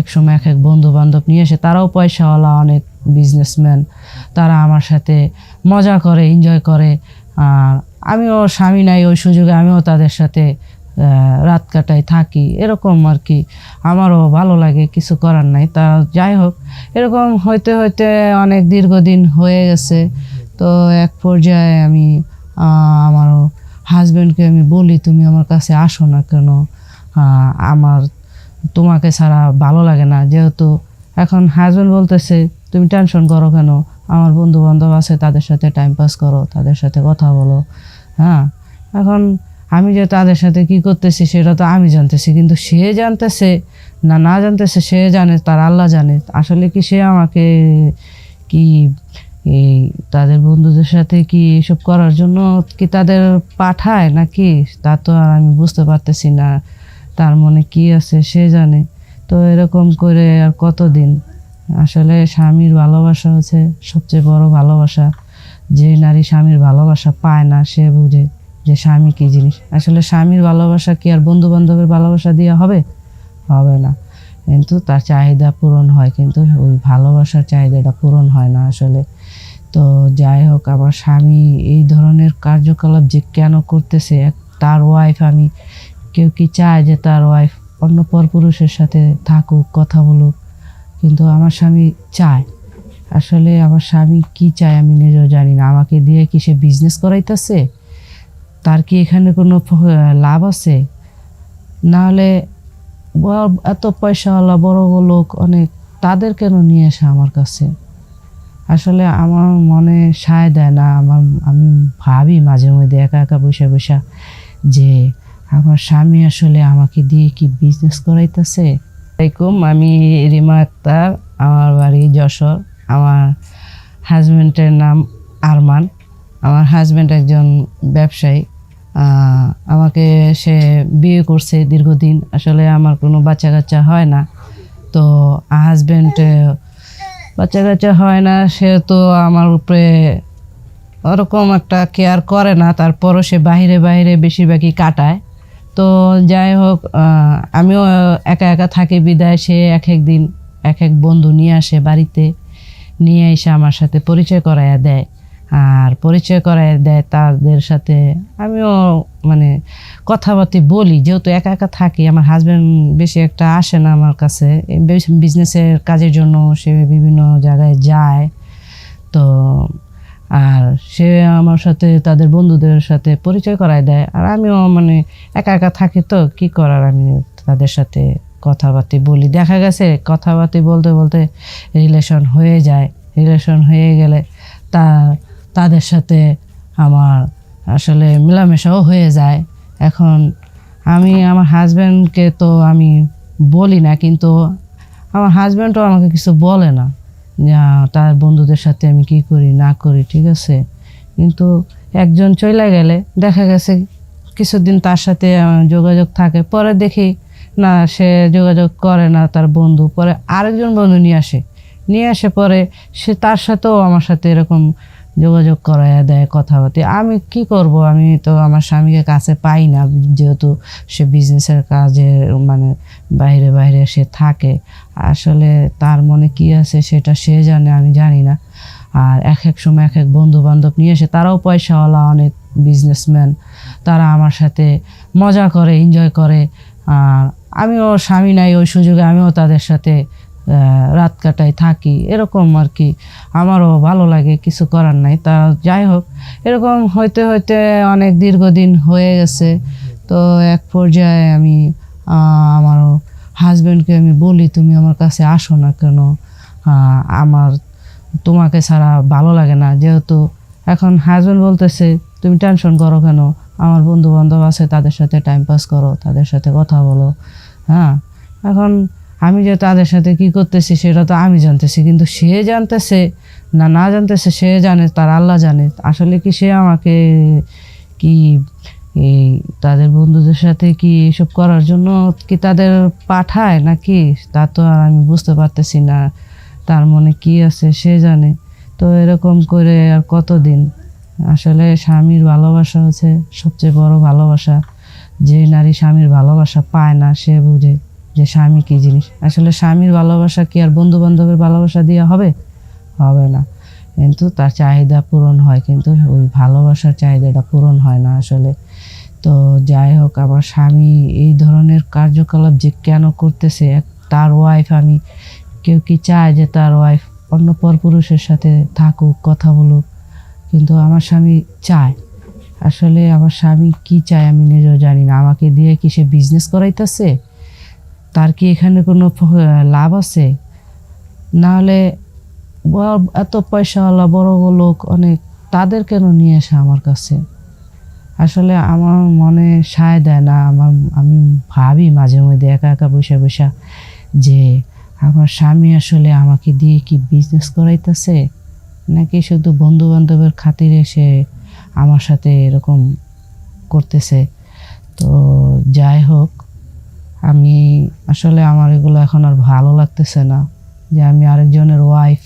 এক সময় এক এক বন্ধু বান্ধব নিয়ে এসে তারাও পয়সাওয়ালা অনেক বিজনেসম্যান তারা আমার সাথে মজা করে এনজয় করে। আর আমিও স্বামী নাই ওই সুযোগে আমিও তাদের সাথে রাত কাটাই থাকি। এরকম আর কি। আমারও ভালো লাগে, কিছু করার নাই। তা যাই হোক, এরকম হইতে হইতে অনেক দীর্ঘদিন হয়ে গেছে। তো এক পর্যায়ে আমি আমারও হাজব্যান্ডকে আমি বলি, তুমি আমার কাছে আসো না কেন? আমার তোমাকে ছাড়া ভালো লাগে না, যেহেতু এখন হাজব্যান্ড বলতেছে, তুমি টেনশন করো কেন? আমার বন্ধু বান্ধব আছে, তাদের সাথে টাইম পাস করো, তাদের সাথে কথা বলো। হ্যাঁ এখন আমি যে তাদের সাথে কি করতেছি, সেটা তো আমি জানতেছি, কিন্তু সে জানতেছে না না জানতেছে, সে জানে, তার আল্লাহ জানে। আসলে কি সে আমাকে কি তাদের বন্ধুদের সাথে কি এসব করার জন্য কি তাদের পাঠায় নাকি? তা তো আর আমি বুঝতে পারতেছি না। তার মনে কি আছে সে জানে। তো এরকম করে আর কতদিন? আসলে স্বামীর ভালোবাসা হচ্ছে সবচেয়ে বড় ভালোবাসা। যে নারী স্বামীর ভালোবাসা পায় না, সে বুঝে যে স্বামী কি জিনিস। আসলে স্বামীর ভালোবাসা কি আর বন্ধু বান্ধবের ভালোবাসা দিয়ে হবে? হবে না। কিন্তু তার চাহিদা পূরণ হয়, কিন্তু ওই ভালোবাসার চাহিদাটা পূরণ হয় না আসলে। তো যাই হোক, আমার স্বামী এই ধরনের কার্যকলাপ যে কেন করতেছে তার ওয়াইফ আমি কেউ কি চায় যে তার ওয়াইফ অন্য পরপুরুষের সাথে থাকুক, কথা বলুক, কিন্তু আমার স্বামী চায়। আসলে আমার স্বামী কি চায় আমি নিজেও জানি না। আমাকে দিয়ে কি সে বিজনেস করাইতেছে? তার কি এখানে কোনো লাভ আছে? নাহলে এত পয়সাওয়ালা বড় লোক অনেক, তাদের কেন নিয়ে আসে আমার কাছে? আসলে আমার মনে সায় দেয় না। আমার, আমি ভাবি মাঝে মধ্যে একা একা বসে বসে যে আমার স্বামী আসলে আমাকে দিয়ে কি বিজনেস করাইতেছে? আসসালামাইকুম আমি রিমা আক্তার, আমার বাড়ি যশোর। আমার হাজব্যান্ডের নাম আরমান। আমার হাজব্যান্ড একজন ব্যবসায়ী। আমাকে সে বিয়ে করছে দীর্ঘদিন। আসলে আমার কোনো বাচ্চা কাচ্চা হয় না। তো হাজব্যান্ড বাচ্চা কাচ্চা হয় না, সে তো আমার উপরে ওরকম একটা কেয়ার করে না। তারপরও সে বাইরে বাইরে বেশিরভাগই কাটায়। তো যাই হোক আমিও একা একা থাকি বিদায়, সে এক এক দিন এক এক বন্ধু নিয়ে আসে বাড়িতে, নিয়ে এসে আমার সাথে পরিচয় করাইয়া দেয়। আর পরিচয় করাইয়া দেয় তাদের সাথে আমিও মানে কথাবার্তা বলি। যেহেতু একা একা থাকি, আমার হাজব্যান্ড বেশি একটা আসে না আমার কাছে। বিজনেসের কাজের জন্য সে বিভিন্ন জায়গায় যায়। তো আর সে আমার সাথে, তাদের বন্ধুদের সাথে পরিচয় করায় দেয়। আর আমিও মানে একা একা থাকি তো, কি করার? আমি তাদের সাথে কথাবার্তা বলি। দেখা গেছে কথাবার্তা বলতে বলতে রিলেশন হয়ে যায়। রিলেশন হয়ে গেলে তা, তাদের সাথে আমার আসলে মেলামেশাও হয়ে যায়। এখন আমি, আমার হাজব্যান্ডকে তো আমি বলি না, কিন্তু আমার হাজব্যান্ডও আমাকে কিছু বলে না। তার বন্ধুদের সাথে আমি কি করি, না করি, ঠিক আছে? কিন্তু একজন চলে গেলে দেখা গেছে কিছুদিন তার সাথে যোগাযোগ থাকে, পরে দেখি না, সে যোগাযোগ করে না তার বন্ধু, পরে আরেকজন বন্ধু নিয়ে আসে। নিয়ে আসে, পরে সে তার সাথেও আমার সাথে এরকম যোগাযোগ করাইয়া দেয় কথাবার্তা। আমি কি করব? আমি তো আমার স্বামীকে কাছে পাই না, যেহেতু সে বিজনেসের কাজে মানে বাইরে বাইরে সে থাকে। আসলে তার মনে কি আছে সেটা সে জানে, আমি জানি না। আর এক এক সময় এক এক বন্ধু বান্ধব নিয়ে এসে তারাও পয়সাওয়ালা, অনেক বিজনেসম্যান তারা আমার সাথে মজা করে এনজয় করে। আর আমিও স্বামী নাই, ওই সুযোগে আমিও তাদের সাথে রাত কাটাই থাকি, এরকম আর কি। আমারও ভালো লাগে, কিছু করার নাই। তা যাই হোক, এরকম হইতে হইতে অনেক দীর্ঘদিন হয়ে গেছে। তো এক পর্যায়ে আমি আমারও হাজব্যান্ডকে আমি বলি, তুমি আমার কাছে আসো না কেন? আমার, তোমাকে ছাড়া ভালো লাগে না। যেহেতু এখন হাজব্যান্ড বলতেছে, তুমি টেনশন করো কেন? আমার বন্ধু বান্ধব আছে, তাদের সাথে টাইম পাস করো, তাদের সাথে কথা বলো। হ্যাঁ এখন আমি যে তাদের সাথে কি করতেছি সেটা তো আমি জানতেছি, কিন্তু সে জানতেছে না না জানতেছে সে জানে, তার আল্লাহ জানে। আসলে কি সে আমাকে কি এই তাদের বন্ধুদের সাথে কি এসব করার জন্য কি তাদের পাঠায় নাকি? তা তো আর আমি বুঝতে পারতেছি না, তার মনে কি আছে সে জানে। তো এরকম করে আর কতদিন? আসলে স্বামীর ভালোবাসা হচ্ছে সবচেয়ে বড় ভালোবাসা। যে নারী স্বামীর ভালোবাসা পায় না, সে বুঝে। যে স্বামী কী জিনিস? আসলে স্বামীর ভালোবাসা কি আর বন্ধু বান্ধবের ভালোবাসা দিয়ে হবে? হবে না। কিন্তু তার চাহিদা পূরণ হয়, কিন্তু ওই ভালোবাসার চাহিদাটা পূরণ হয় না আসলে। তো যাই হোক, আমার স্বামী এই ধরনের কার্যকলাপ যে কেন করতেছে তার ওয়াইফ আমি, কেউ কি চায় যে তার ওয়াইফ অন্য পরপুরুষের সাথে থাকুক, কথা বলুক? কিন্তু আমার স্বামী চায়। আসলে আমার স্বামী কি চায় আমি নিজেও জানি না। আমাকে দিয়ে কি সে বিজনেস করাইতেছে? তার কি এখানে কোনো লাভ আছে? নাহলে ব- এত পয়সাওয়ালা বড় লোক অনেক, তাদের কেন নিয়ে আসে আমার কাছে? আসলে আমার মনে সায় দেয় না, আমার, আমি ভাবি মাঝে মধ্যে একা একা বসে বসে যে আমার স্বামী আসলে আমাকে দিয়ে কি বিজনেস করাইতেছে? নাকি শুধু বন্ধু বান্ধবের খাতিরে সে আমার সাথে এরকম করতেছে? তো যাই হোক আমি আসলে আমার এগুলো এখন আর ভালো লাগতেছে না যে আমি আরেকজনের ওয়াইফ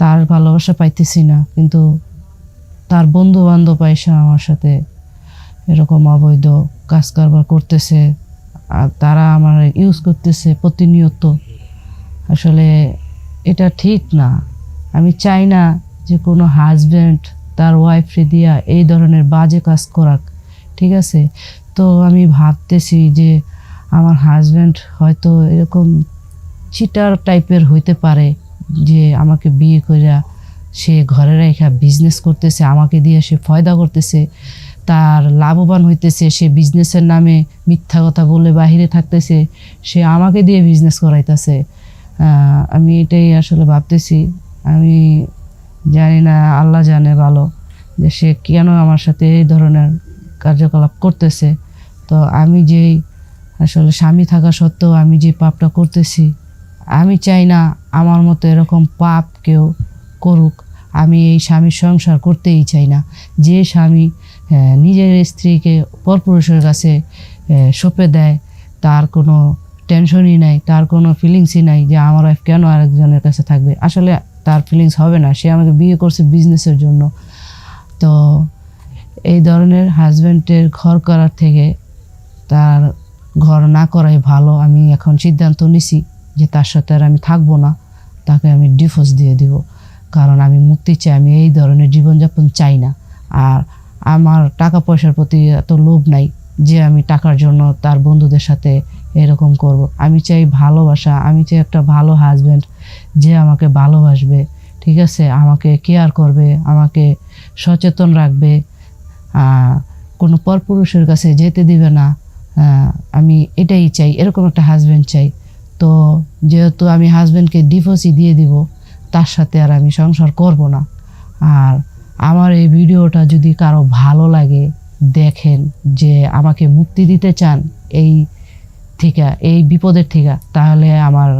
তার ভালোবাসা পাইতেছি না, কিন্তু তার বন্ধু বান্ধব এসে আমার সাথে এরকম অবৈধ কাজ কারবার করতেছে, আর তারা আমার ইউজ করতেছে প্রতিনিয়ত। আসলে এটা ঠিক না। আমি চাই না যে কোনো হাজব্যান্ড তার ওয়াইফরে দিয়া এই ধরনের বাজে কাজ করাক, ঠিক আছে? তো আমি ভাবতেছি যে আমার হাজব্যান্ড হয়তো এরকম চিটার টাইপের হইতে পারে যে আমাকে বিয়ে কইরা সে ঘরে রেখা বিজনেস করতেছে, আমাকে দিয়ে সে ফয়দা করতেছে, তার লাভবান হইতেছে, সে বিজনেসের নামে মিথ্যা কথা বলে বাহিরে থাকতেছে, সে আমাকে দিয়ে বিজনেস করাইতেছে। আমি এটাই আসলে ভাবতেছি। আমি জানি না, আল্লাহ জানে ভালো যে সে কেন আমার সাথে এই ধরনের কার্যকলাপ করতেছে। তো আমি যেই আসলে স্বামী থাকা সত্ত্বেও আমি যে পাপটা করতেছি, আমি চাই না আমার মতো এরকম পাপ কেউ করুক। আমি এই স্বামীর সংসার করতেই চাই না। যে স্বামী নিজের স্ত্রীকে পরপুরুষের কাছে সঁপে দেয়, তার কোনো টেনশনই নাই, তার কোনো ফিলিংসই নাই যে আমার ওয়াইফ কেন আরেকজনের কাছে থাকবে। আসলে তার ফিলিংস হবে না। সে আমাকে বিয়ে করছে বিজনেসের জন্য। তো এই ধরনের হাজব্যান্ডের ঘর করার থেকে তার ঘর না করাই ভালো, আমি এখন সিদ্ধান্ত নিছি যে তার সাথে আর আমি থাকব না, তাকে আমি ডিভোর্স দিয়ে দিব। কারণ আমি মুক্তি চাই, আমি এই ধরনের জীবনযাপন চাই না। আর আমার টাকা পয়সার প্রতি এত লোভ নাই যে আমি টাকার জন্য তার বন্ধুদের সাথে এরকম করব। আমি চাই ভালোবাসা, আমি চাই একটা ভালো হাজব্যান্ড যে আমাকে ভালোবাসবে, ঠিক আছে? আমাকে কেয়ার করবে, আমাকে সচেতন রাখবে। কোনো পরপুরুষের কাছে যেতে দিবে না। আমি এটাই চাই, এরকম একটা হাজব্যান্ড চাই। তো যেহেতু আমি হাজব্যান্ডকে ডিভোর্সই দিয়ে দিব, তার সাথে আর আমি সংসার করব না। আর আমার এই ভিডিওটা যদি কারও ভালো লাগে, দেখেন যে আমাকে মুক্তি দিতে চান এই থেকে, এই বিপদের থেকে, তাহলে আমার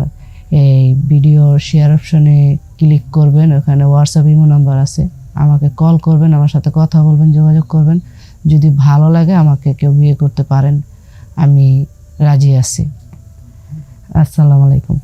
এই ভিডিও শেয়ার অপশনে ক্লিক করবেন। ওখানে হোয়াটসঅ্যাপ ইমো নাম্বার আছে। আমাকে কল করবেন, আমার সাথে কথা বলবেন, যোগাযোগ করবেন। যদি ভালো লাগে, আমাকে কেউ বিয়ে করতে পারেন। আমি রাজি আছি। আসসালামু আলাইকুম।